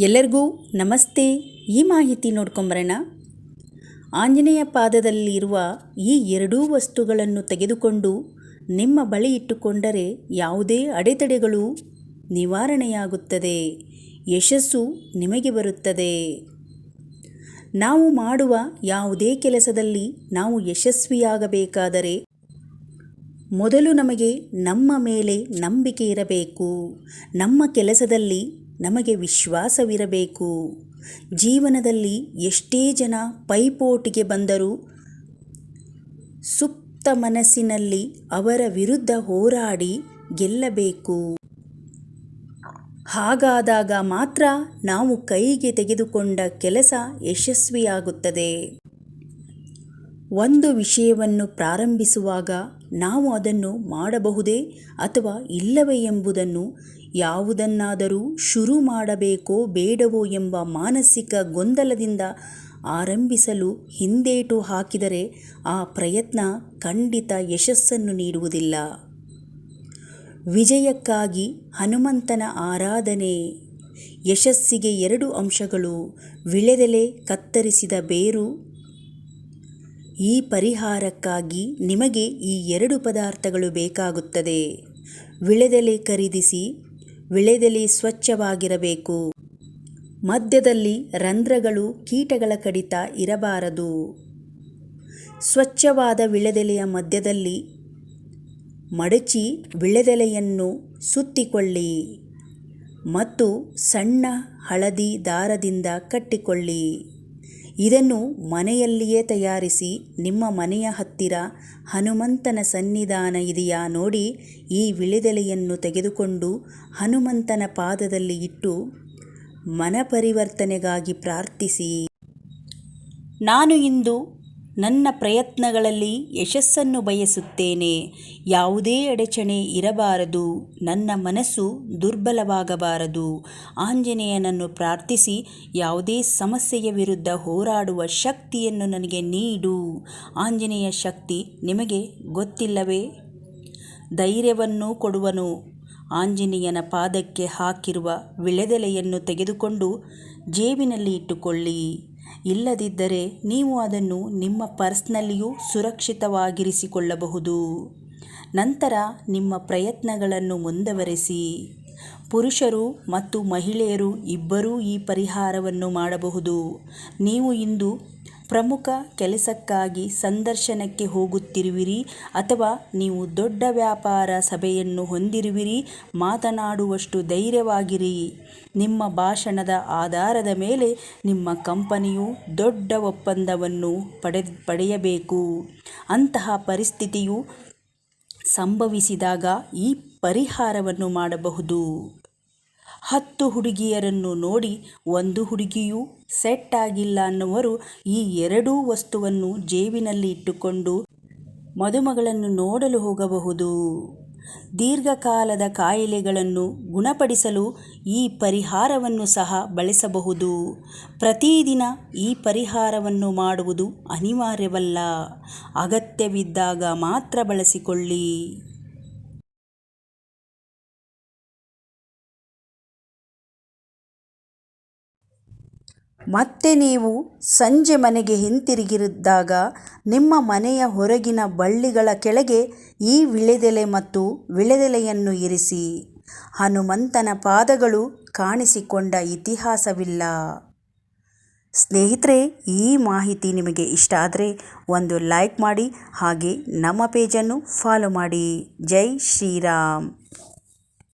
ಎಲ್ಲರಿಗೂ ನಮಸ್ತೆ. ಈ ಮಾಹಿತಿ ನೋಡ್ಕೊಂಬರೋಣ. ಆಂಜನೇಯ ಪಾದದಲ್ಲಿರುವ ಈ ಎರಡೂ ವಸ್ತುಗಳನ್ನು ತೆಗೆದುಕೊಂಡು ನಿಮ್ಮ ಬಳಿ ಇಟ್ಟುಕೊಂಡರೆ ಯಾವುದೇ ಅಡೆತಡೆಗಳು ನಿವಾರಣೆಯಾಗುತ್ತದೆ. ಯಶಸ್ಸು ನಿಮಗೆ ಬರುತ್ತದೆ. ನಾವು ಮಾಡುವ ಯಾವುದೇ ಕೆಲಸದಲ್ಲಿ ನಾವು ಯಶಸ್ವಿಯಾಗಬೇಕಾದರೆ ಮೊದಲು ನಮಗೆ ನಮ್ಮ ಮೇಲೆ ನಂಬಿಕೆ ಇರಬೇಕು. ನಮ್ಮ ಕೆಲಸದಲ್ಲಿ ನಮಗೆ ವಿಶ್ವಾಸವಿರಬೇಕು. ಜೀವನದಲ್ಲಿ ಎಷ್ಟೇ ಜನ ಪೈಪೋಟಿಗೆ ಬಂದರೂ ಸುಪ್ತ ಮನಸ್ಸಿನಲ್ಲಿ ಅವರ ವಿರುದ್ಧ ಹೋರಾಡಿ ಗೆಲ್ಲಬೇಕು. ಹಾಗಾದಾಗ ಮಾತ್ರ ನಾವು ಕೈಗೆ ತೆಗೆದುಕೊಂಡ ಕೆಲಸ ಯಶಸ್ವಿಯಾಗುತ್ತದೆ. ಒಂದು ವಿಷಯವನ್ನು ಪ್ರಾರಂಭಿಸುವಾಗ ನಾವು ಅದನ್ನು ಮಾಡಬಹುದೇ ಅಥವಾ ಇಲ್ಲವೇ ಎಂಬುದನ್ನು, ಯಾವುದನ್ನಾದರೂ ಶುರು ಮಾಡಬೇಕೋ ಬೇಡವೋ ಎಂಬ ಮಾನಸಿಕ ಗೊಂದಲದಿಂದ ಆರಂಭಿಸಲು ಹಿಂದೇಟು ಹಾಕಿದರೆ ಆ ಪ್ರಯತ್ನ ಖಂಡಿತ ಯಶಸ್ಸನ್ನು ನೀಡುವುದಿಲ್ಲ. ವಿಜಯಕ್ಕಾಗಿ ಹನುಮಂತನ ಆರಾಧನೆ. ಯಶಸ್ಸಿಗೆ ಎರಡು ಅಂಶಗಳು, ವಿಳೆದೆಲೆ ಕತ್ತರಿಸಿದ ಬೇರು ಈ ಪರಿಹಾರಕ್ಕಾಗಿ ನಿಮಗೆ ಈ ಎರಡು ಪದಾರ್ಥಗಳು ಬೇಕಾಗುತ್ತದೆ. ವಿಳೆದೆಲೆ ಖರೀದಿಸಿ, ವಿಳೆದೆಲೆ ಸ್ವಚ್ಛವಾಗಿರಬೇಕು. ಮಧ್ಯದಲ್ಲಿ ರಂಧ್ರಗಳು ಕೀಟಗಳ ಕಡಿತ ಇರಬಾರದು. ಸ್ವಚ್ಛವಾದ ವಿಳೆದೆಲೆಯ ಮಧ್ಯದಲ್ಲಿ ಮಡಚಿ ವಿಳೆದೆಲೆಯನ್ನು ಸುತ್ತಿಕೊಳ್ಳಿ ಮತ್ತು ಸಣ್ಣ ಹಳದಿ ದಾರದಿಂದ ಕಟ್ಟಿಕೊಳ್ಳಿ. ಇದನ್ನು ಮನೆಯಲ್ಲಿಯೇ ತಯಾರಿಸಿ ನಿಮ್ಮ ಮನೆಯ ಹತ್ತಿರ ಹನುಮಂತನ ಸನ್ನಿಧಾನ ಇದೆಯಾ ನೋಡಿ ಈ ವಿಳೆದೆಲೆಯನ್ನು ತೆಗೆದುಕೊಂಡು ಹನುಮಂತನ ಪಾದದಲ್ಲಿ ಇಟ್ಟು ಮನಪರಿವರ್ತನೆಗಾಗಿ ಪ್ರಾರ್ಥಿಸಿ. ನಾನು ಇಂದು ನನ್ನ ಪ್ರಯತ್ನಗಳಲ್ಲಿ ಯಶಸ್ಸನ್ನು ಬಯಸುತ್ತೇನೆ. ಯಾವುದೇ ಅಡಚಣೆ ಇರಬಾರದು. ನನ್ನ ಮನಸ್ಸು ದುರ್ಬಲವಾಗಬಾರದು. ಆಂಜನೇಯನನ್ನು ಪ್ರಾರ್ಥಿಸಿ, ಯಾವುದೇ ಸಮಸ್ಯೆಯ ವಿರುದ್ಧ ಹೋರಾಡುವ ಶಕ್ತಿಯನ್ನು ನನಗೆ ನೀಡು. ಆಂಜನೇಯ ಶಕ್ತಿ ನಿಮಗೆ ಗೊತ್ತಿಲ್ಲವೇ? ಧೈರ್ಯವನ್ನು ಕೊಡುವನು. ಆಂಜನೇಯನ ಪಾದಕ್ಕೆ ಹಾಕಿರುವ ವಿಳೆದೆಲೆಯನ್ನು ತೆಗೆದುಕೊಂಡು ಜೇಬಿನಲ್ಲಿ ಇಟ್ಟುಕೊಳ್ಳಿ. ಇಲ್ಲದಿದ್ದರೆ ನೀವು ಅದನ್ನು ನಿಮ್ಮ ಪರ್ಸ್ನಲ್ಲಿಯೂ ಸುರಕ್ಷಿತವಾಗಿರಿಸಿಕೊಳ್ಳಬಹುದು. ನಂತರ ನಿಮ್ಮ ಪ್ರಯತ್ನಗಳನ್ನು ಮುಂದುವರೆಸಿ. ಪುರುಷರು ಮತ್ತು ಮಹಿಳೆಯರು ಇಬ್ಬರೂ ಈ ಪರಿಹಾರವನ್ನು ಮಾಡಬಹುದು. ನೀವು ಇಂದು ಪ್ರಮುಖ ಕೆಲಸಕ್ಕಾಗಿ ಸಂದರ್ಶನಕ್ಕೆ ಹೋಗುತ್ತಿರುವಿರಿ ಅಥವಾ ನೀವು ದೊಡ್ಡ ವ್ಯಾಪಾರ ಸಭೆಯನ್ನು ಹೊಂದಿರುವಿರಿ, ಮಾತನಾಡುವಷ್ಟು ಧೈರ್ಯವಾಗಿರಿ. ನಿಮ್ಮ ಭಾಷಣದ ಆಧಾರದ ಮೇಲೆ ನಿಮ್ಮ ಕಂಪನಿಯು ದೊಡ್ಡ ಒಪ್ಪಂದವನ್ನು ಪಡೆ, ಪಡೆಯಬೇಕು. ಅಂತಹ ಪರಿಸ್ಥಿತಿಯು ಸಂಭವಿಸಿದಾಗ ಈ ಪರಿಹಾರವನ್ನು ಮಾಡಬಹುದು. ಹತ್ತು ಹುಡುಗಿಯರನ್ನು ನೋಡಿ ಒಂದು ಹುಡುಗಿಯೂ ಸೆಟ್ ಆಗಿಲ್ಲ ಅನ್ನುವರು ಈ ಎರಡೂ ವಸ್ತುವನ್ನು ಜೇಬಿನಲ್ಲಿ ಇಟ್ಟುಕೊಂಡು ಮದುಮಗಳನ್ನು ನೋಡಲು ಹೋಗಬಹುದು. ದೀರ್ಘಕಾಲದ ಕಾಯಿಲೆಗಳನ್ನು ಗುಣಪಡಿಸಲು ಈ ಪರಿಹಾರವನ್ನು ಸಹ ಬಳಸಬಹುದು. ಪ್ರತಿದಿನ ಈ ಪರಿಹಾರವನ್ನು ಮಾಡುವುದು ಅನಿವಾರ್ಯವಲ್ಲ. ಅಗತ್ಯವಿದ್ದಾಗ ಮಾತ್ರ ಬಳಸಿಕೊಳ್ಳಿ. ಮತ್ತೆ ನೀವು ಸಂಜೆ ಮನೆಗೆ ಹಿಂತಿರುಗಿದಾಗ ನಿಮ್ಮ ಮನೆಯ ಹೊರಗಿನ ಬಳ್ಳಿಗಳ ಕೆಳಗೆ ಈ ವಿಳೆದೆಲೆ ಮತ್ತು ವಿಳೆದೆಲೆಯನ್ನು ಇರಿಸಿ. ಹನುಮಂತನ ಪಾದಗಳು ಕಾಣಿಸಿಕೊಂಡ ಇತಿಹಾಸವಿಲ್ಲ. ಸ್ನೇಹಿತರೆ, ಈ ಮಾಹಿತಿ ನಿಮಗೆ ಇಷ್ಟ ಆದರೆ ಒಂದು ಲೈಕ್ ಮಾಡಿ ಹಾಗೆ ನಮ್ಮ ಪೇಜನ್ನು ಫಾಲೋ ಮಾಡಿ. ಜೈ ಶ್ರೀರಾಮ್.